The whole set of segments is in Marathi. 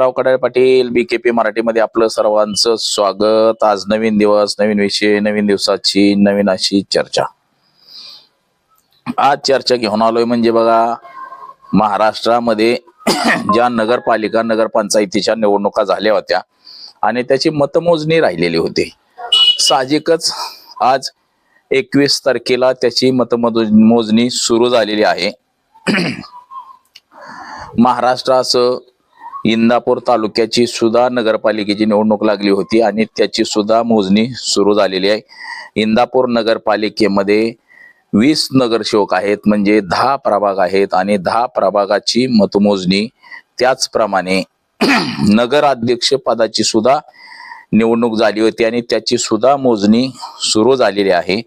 बापराव कडाळ पाटील बीकेपी मराठीमध्ये आपलं सर्वांचं स्वागत. आज नवीन दिवस नवीन विषय नवीन दिवसाची नवीन अशी चर्चा. आज चर्चा घेऊन आलोय म्हणजे बघा महाराष्ट्रामध्ये ज्या नगरपालिका नगरपंचायतीच्या निवडणुका झाल्या होत्या आणि त्याची मतमोजणी राहिलेली होती. साहजिकच आज एकवीस तारखेला त्याची मतमोजणी सुरू झालेली आहे. महाराष्ट्रासह इंदापूर तालुक्याची सुद्धा नगरपालिकेची निवडणूक लागली होती आणि त्याची सुद्धा मोजणी सुरू झालेली आहे. इंदापूर नगरपालिकेमध्ये वीस नगरसेवक आहेत म्हणजे दहा प्रभाग आहेत आणि दहा प्रभागाची मतमोजणी त्याचप्रमाणे नगराध्यक्ष पदाची सुद्धा निवडणूक झाली होती आणि त्याची सुद्धा मोजणी सुरू झालेली आहे.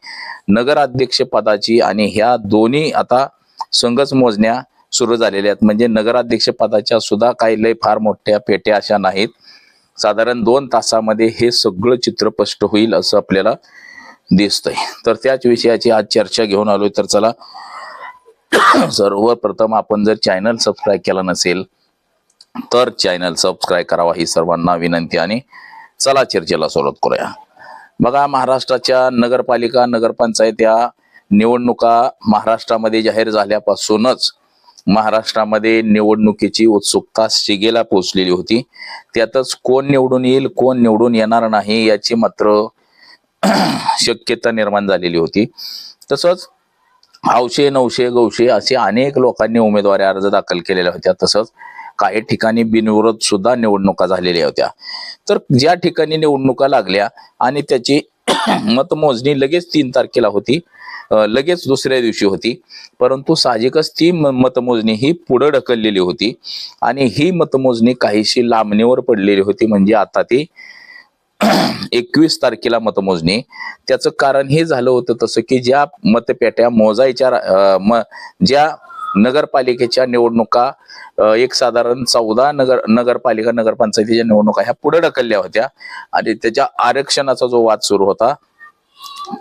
नगराध्यक्ष पदाची आणि ह्या दोन्ही आता संघच मोजण्या सुरू झालेल्या आहेत. म्हणजे नगराध्यक्ष पदाच्या सुद्धा काही लय फार मोठ्या पेट्या अशा नाहीत. साधारण दोन तासामध्ये हे सगळं चित्र स्पष्ट होईल असं आपल्याला दिसतंय. तर त्याच विषयाची आज चर्चा घेऊन आलोय. तर चला सर्वप्रथम आपण जर चॅनल सबस्क्राईब केला नसेल तर चॅनल सबस्क्राईब करावा ही सर्वांना विनंती आणि चला चर्चेला सुरुवात करूया. बघा महाराष्ट्राच्या नगरपालिका नगरपंचायत या निवडणुका महाराष्ट्रामध्ये जाहीर झाल्यापासूनच महाराष्ट्रामध्ये निवडणुकीची उत्सुकता शिगेला पोचलेली होती. त्यातच कोण निवडून येईल कोण निवडून येणार नाही याची मात्र शक्यता निर्माण झालेली होती. तसंच हौशे नऊशे गौशे असे अनेक लोकांनी उमेदवारी अर्ज दाखल केलेल्या होत्या. तसंच काही ठिकाणी बिनविरोध सुद्धा निवडणुका झालेल्या होत्या. तर ज्या ठिकाणी निवडणुका लागल्या आणि त्याची मतमोजणी लगेच तीन तारखेला होती. लगेच दुसऱ्या दिवशी होती. परंतु साहजिकच ती मतमोजणी ही पुढे ढकललेली होती. आणि ही मतमोजणी काहीशी लांबणीवर पडलेली होती. म्हणजे आता ती एकवीस तारखेला मतमोजणी त्याचं कारण हे झालं होतं तसं की ज्या मतपेट्या मोजायच्या म ज्या नगरपालिकेच्या निवडणुका एक साधारण चौदा नगर नगरपालिका नगरपंचायतीच्या निवडणुका ह्या पुढे ढकलल्या होत्या. आणि त्याच्या आरक्षणाचा जो वाद सुरू होता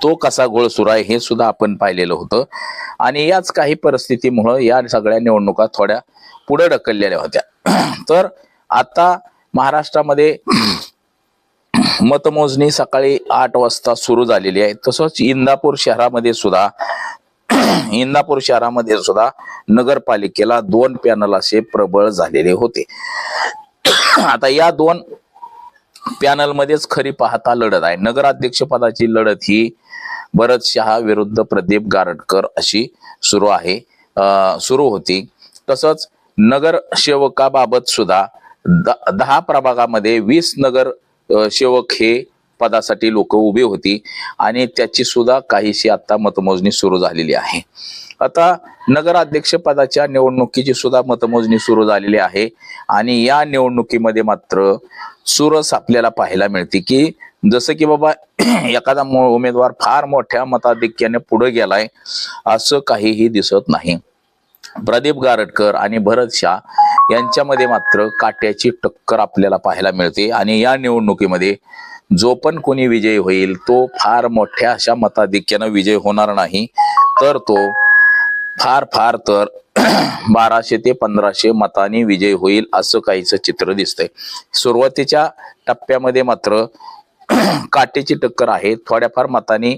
तो कसा घोळ सुरू आहे हे सुद्धा आपण पाहिलेलं होतं. आणि याच काही परिस्थितीमुळं या सगळ्या निवडणुका थोड्या पुढे ढकललेल्या होत्या. तर आता महाराष्ट्रामध्ये मतमोजणी सकाळी आठ वाजता सुरू झालेली आहे. तसंच इंदापूर शहरामध्ये सुद्धा इंदापूर शहरामध्ये सुद्धा नगरपालिकेला दोन पॅनल असे प्रबळ झालेले होते. आता या दोन पॅनलमध्येच खरी पाहता लढत आहे. नगराध्यक्षपदाची लढत ही भरत शहा विरुद्ध प्रदीप गारडकर अशी सुरू आहे. सुरू होती. तसंच नगर सेवकाबाबत सुद्धा द- दहा प्रभागामध्ये वीस नगर सेवक हे पदासाठी लोक उभी होती आणि त्याची सुद्धा काहीशी आता मतमोजणी सुरू झालेली आहे. आता नगराध्यक्ष पदाच्या निवडणुकीची सुद्धा मतमोजणी सुरू झालेली आहे आणि या निवडणुकीमध्ये मात्र सुरस आपल्याला पाहायला मिळते की जसं की बाबा एखादा उमेदवार फार मोठ्या मताधिक्याने पुढे गेलाय असं काहीही दिसत नाही. प्रदीप गारटकर आणि भरत शाह यांच्यामध्ये मात्र काट्याची टक्कर आपल्याला पाहायला मिळते. आणि या निवडणुकीमध्ये जो पण कोणी विजयी होईल तो फार मोठ्या अशा मताधिक्यानं विजय होणार नाही. तर तो फार फार तर बाराशे ते पंधराशे मताने विजय होईल असं काहीच चित्र दिसतंय. सुरुवातीच्या टप्प्यामध्ये मात्र काटेची टक्कर आहे. थोड्याफार मतांनी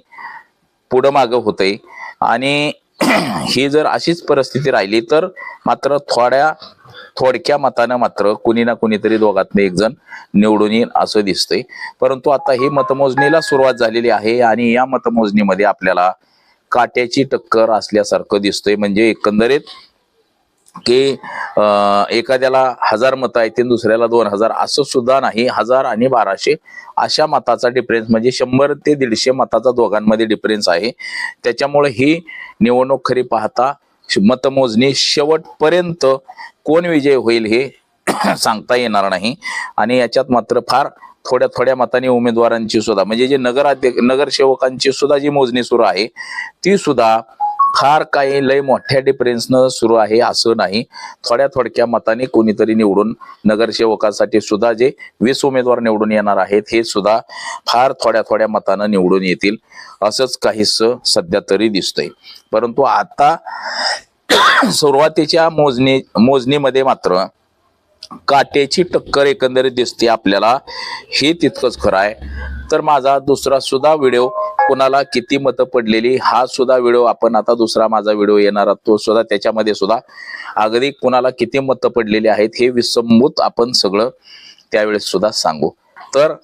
पुढं मागं होतंय. आणि ही जर अशीच परिस्थिती राहिली तर मात्र थोड्या थोडक्या मतानं मात्र कुणी ना कुणीतरी दोघातनं एक जण निवडून येईल असं दिसतंय. परंतु आता ही मतमोजणीला सुरुवात झालेली आहे आणि या मतमोजणीमध्ये आपल्याला काट्याची टक्कर असल्यासारखं दिसतंय. म्हणजे एकंदरीत की एखाद्याला हजार मतं येतील दुसऱ्याला दोन हजार असं सुद्धा नाही. हजार आणि बाराशे अशा मताचा डिफरन्स म्हणजे शंभर ते दीडशे मताचा दोघांमध्ये डिफरन्स आहे. त्याच्यामुळे ही निवडणूक खरी पाहता मतमोजणी शेवटपर्यंत कोण विजय होईल हे सांगता येणार नाही. आणि याच्यात मात्र फार थोड्या थोड्या मताने उमेदवारांची सुद्धा म्हणजे जे नगराध्यक्ष नगरसेवकांची सुद्धा जी मोजणी सुरू आहे ती सुद्धा फार काही लय मोठ्या डिफरन्सनं सुरू आहे असं नाही. थोड्या थोडक्या मताने कोणीतरी निवडून नगरसेवकासाठी सुद्धा जे वीस उमेदवार निवडून येणार आहेत हे सुद्धा फार थोड्या थोड्या मतानं निवडून येतील असंच काहीस सध्या तरी दिसतंय. परंतु आता सुरुवातीच्या मोजणी मोजणीमध्ये मात्र काट्याची टक्कर एकंदरीत दिसते आपल्याला. हे तितकंच खरं आहे. तर माझा दुसरा सुद्धा व्हिडिओ कुणाला किती मतं पडलेली हा सुद्धा व्हिडिओ आपण आता दुसरा माझा व्हिडिओ येणार तो सुद्धा त्याच्यामध्ये सुद्धा अगदी कुणाला किती मतं पडलेली आहेत हे विसंबूत आपण सगळं त्यावेळेस सुद्धा सांगू. तर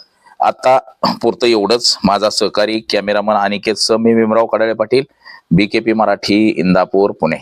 आता पुरतं एवढंच. माझा सहकारी कॅमेरामन अनिकेत स मी भीमराव कडाळे पाटील बीकेपी मराठी इंदापूर पुणे.